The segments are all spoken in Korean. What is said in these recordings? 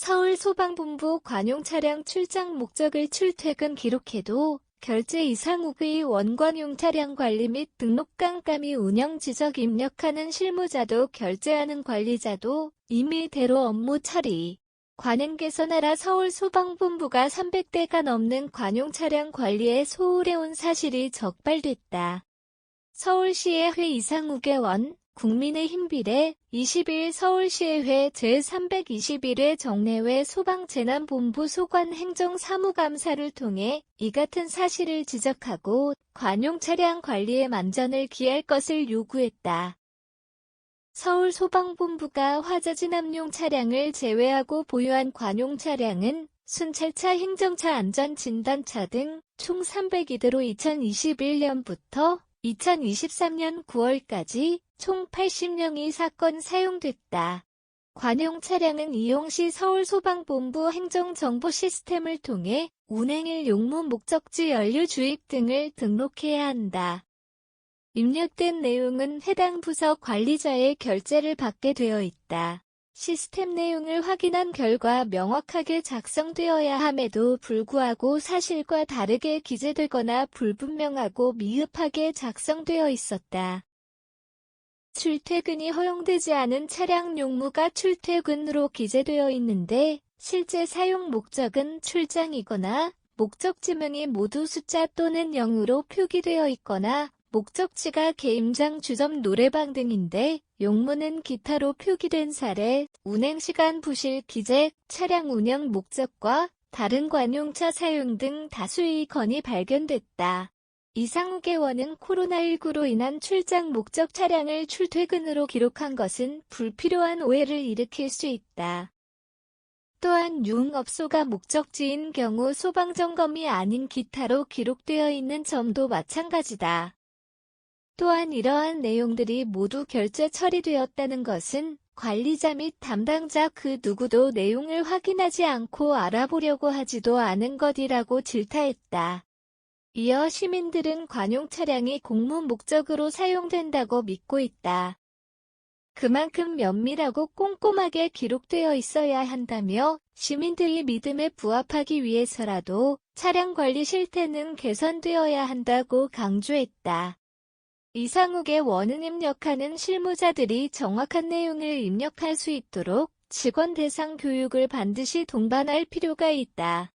서울소방본부 관용 차량 출장 목적을 출퇴근 기록해도 결제 이상욱의 원관용 차량 관리 및 등록 깜깜이 운영 지적 입력하는 실무자도 결제하는 관리자도 임의대로 업무 처리. 관행 개선하라 서울소방본부가 300대가 넘는 관용 차량 관리에 소홀해온 사실이 적발됐다. 서울시의회 이상욱의 원, 국민의힘 비례 22일 서울시의회 제321회 정례회 소방재난본부 소관 행정사무감사를 통해 이 같은 사실을 지적하고 관용 차량 관리에 만전을 기할 것을 요구했다. 서울 소방본부가 화재 진압용 차량을 제외하고 보유한 관용 차량은 순찰차, 행정차, 안전진단차 등 총 302대로 2021년부터 2023년 9월까지 총 80명이 사건 사용됐다. 관용 차량은 이용 시 서울소방본부 행정정보 시스템을 통해 운행일 용무 목적지 연료 주입 등을 등록해야 한다. 입력된 내용은 해당 부서 관리자의 결제를 받게 되어 있다. 시스템 내용을 확인한 결과 명확하게 작성되어야 함에도 불구하고 사실과 다르게 기재되거나 불분명하고 미흡하게 작성되어 있었다. 출퇴근이 허용되지 않은 차량 용무가 출퇴근으로 기재되어 있는데 실제 사용 목적은 출장이거나 목적 지명이 모두 숫자 또는 0으로 표기되어 있거나 목적지가 게임장 주점 노래방 등인데 용무는 기타로 표기된 사례, 운행시간 부실 기재, 차량 운영 목적과 다른 관용차 사용 등 다수의 건이 발견됐다. 이상욱의 원은 코로나19로 인한 출장 목적 차량을 출퇴근으로 기록한 것은 불필요한 오해를 일으킬 수 있다. 또한 유흥업소가 목적지인 경우 소방점검이 아닌 기타로 기록되어 있는 점도 마찬가지다. 또한 이러한 내용들이 모두 결제 처리되었다는 것은 관리자 및 담당자 그 누구도 내용을 확인하지 않고 알아보려고 하지도 않은 것이라고 질타했다. 이어 시민들은 관용 차량이 공무 목적으로 사용된다고 믿고 있다. 그만큼 면밀하고 꼼꼼하게 기록되어 있어야 한다며 시민들의 믿음에 부합하기 위해서라도 차량 관리 실태는 개선되어야 한다고 강조했다. 이상욱의 원은 입력하는 실무자들이 정확한 내용을 입력할 수 있도록 직원 대상 교육을 반드시 동반할 필요가 있다.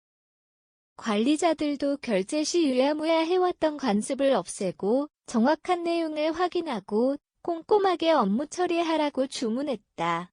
관리자들도 결제 시 유야무야 해왔던 관습을 없애고 정확한 내용을 확인하고 꼼꼼하게 업무 처리하라고 주문했다.